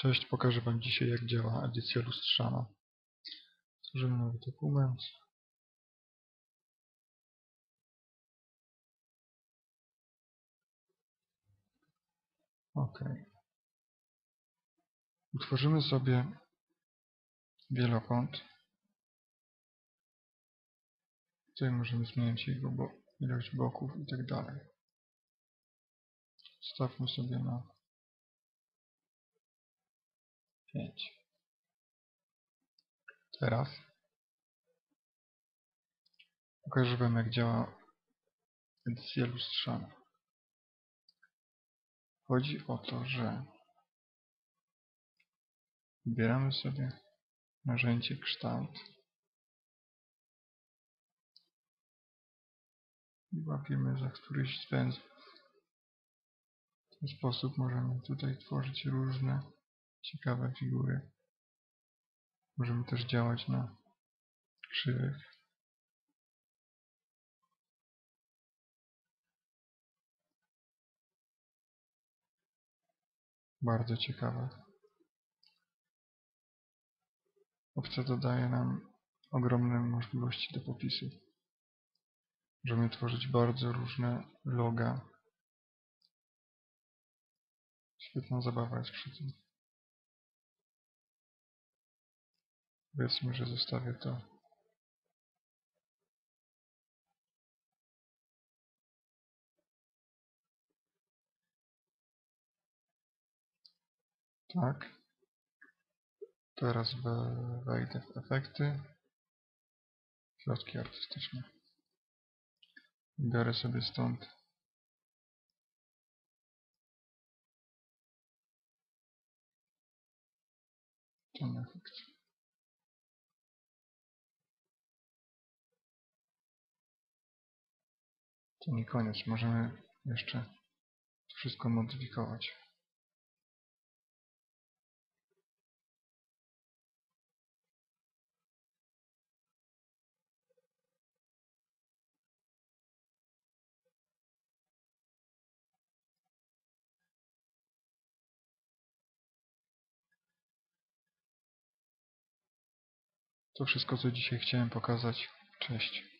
Cześć, pokażę Wam dzisiaj jak działa edycja lustrzana. Stworzymy nowy dokument. OK. Utworzymy sobie wielokąt. Tutaj możemy zmienić jego bo ilość boków i tak dalej. Stawmy sobie na 5. Teraz pokażę Wam jak działa edycja lustrzana. Chodzi o to, że wybieramy sobie narzędzie kształt i łapiemy za któryś z węzłów. W ten sposób możemy tutaj tworzyć różne ciekawe figury. Możemy też działać na krzywych. Bardzo ciekawe. Opcja dodaje nam ogromne możliwości do popisu. Możemy tworzyć bardzo różne loga. Świetna zabawa jest przy tym. Powiedzmy, że zostawię to. Tak. Teraz we- wejdę w efekty. Środki artystyczne. Biorę sobie stąd ten efekt. To nie koniec. Możemy jeszcze wszystko modyfikować. To wszystko co dzisiaj chciałem pokazać. Cześć.